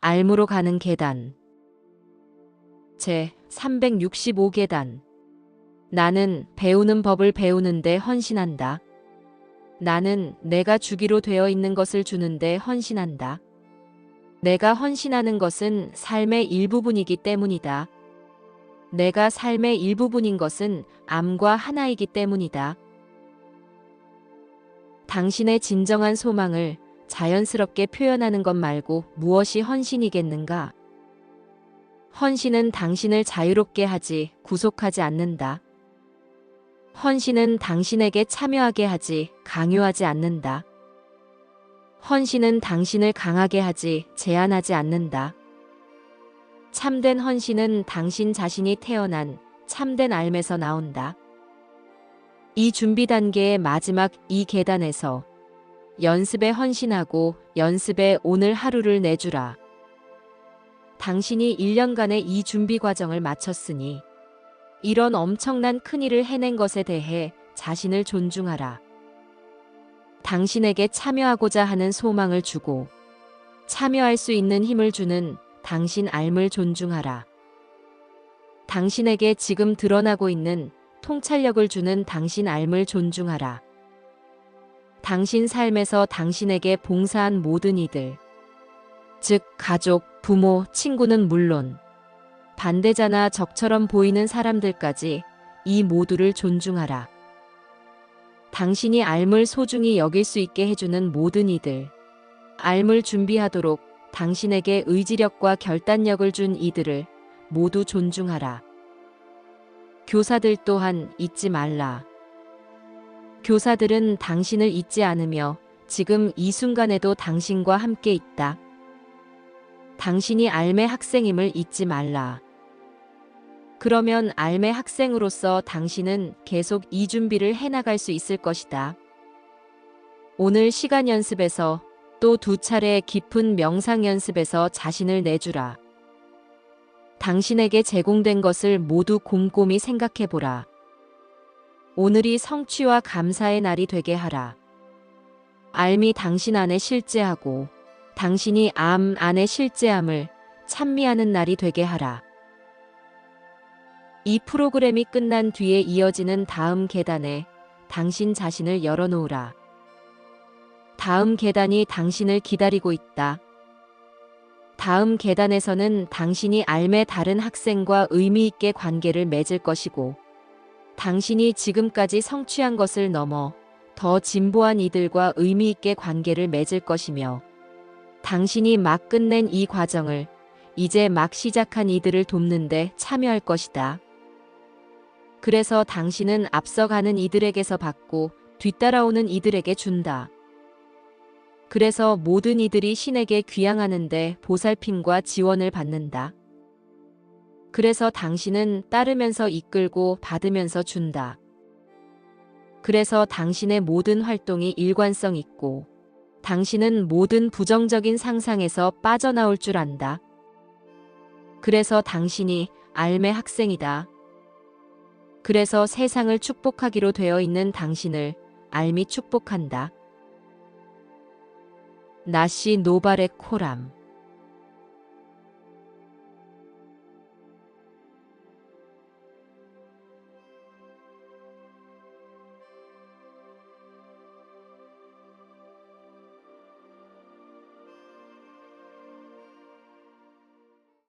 알무로 가는 계단. 제 365계단. 나는 배우는 법을 배우는데 헌신한다. 나는 내가 주기로 되어 있는 것을 주는데 헌신한다. 내가 헌신하는 것은 삶의 일부분이기 때문이다. 내가 삶의 일부분인 것은 암과 하나이기 때문이다. 당신의 진정한 소망을 자연스럽게 표현하는 것 말고 무엇이 헌신이겠는가? 헌신은 당신을 자유롭게 하지 구속하지 않는다. 헌신은 당신에게 참여하게 하지 강요하지 않는다. 헌신은 당신을 강하게 하지 제한하지 않는다. 참된 헌신은 당신 자신이 태어난 참된 삶에서 나온다. 이 준비 단계의 마지막 이 계단에서 연습에 헌신하고 연습에 오늘 하루를 내주라. 당신이 1년간의 이 준비 과정을 마쳤으니 이런 엄청난 큰일을 해낸 것에 대해 자신을 존중하라. 당신에게 참여하고자 하는 소망을 주고 참여할 수 있는 힘을 주는 당신 삶을 존중하라. 당신에게 지금 드러나고 있는 통찰력을 주는 당신 삶을 존중하라. 당신 삶에서 당신에게 봉사한 모든 이들, 즉 가족, 부모, 친구는 물론 반대자나 적처럼 보이는 사람들까지 이 모두를 존중하라. 당신이 삶을 소중히 여길 수 있게 해주는 모든 이들, 삶을 준비하도록 당신에게 의지력과 결단력을 준 이들을 모두 존중하라. 교사들 또한 잊지 말라. 교사들은 당신을 잊지 않으며 지금 이 순간에도 당신과 함께 있다. 당신이 알의 학생임을 잊지 말라. 그러면 알의 학생으로서 당신은 계속 이 준비를 해나갈 수 있을 것이다. 오늘 시간 연습에서 또 두 차례 깊은 명상 연습에서 자신을 내주라. 당신에게 제공된 것을 모두 곰곰이 생각해 보라. 오늘이 성취와 감사의 날이 되게 하라. 알미 당신 안에 실제하고 당신이 암 안에 실제함을 찬미하는 날이 되게 하라. 이 프로그램이 끝난 뒤에 이어지는 다음 계단에 당신 자신을 열어놓으라. 다음 계단이 당신을 기다리고 있다. 다음 계단에서는 당신이 알매 다른 학생과 의미 있게 관계를 맺을 것이고, 당신이 지금까지 성취한 것을 넘어 더 진보한 이들과 의미 있게 관계를 맺을 것이며, 당신이 막 끝낸 이 과정을 이제 막 시작한 이들을 돕는데 참여할 것이다. 그래서 당신은 앞서가는 이들에게서 받고 뒤따라오는 이들에게 준다. 그래서 모든 이들이 신에게 귀향하는데 보살핌과 지원을 받는다. 그래서 당신은 따르면서 이끌고 받으면서 준다. 그래서 당신의 모든 활동이 일관성 있고 당신은 모든 부정적인 상상에서 빠져나올 줄 안다. 그래서 당신이 알의 학생이다. 그래서 세상을 축복하기로 되어 있는 당신을 알미 축복한다. 나시 노발의 코람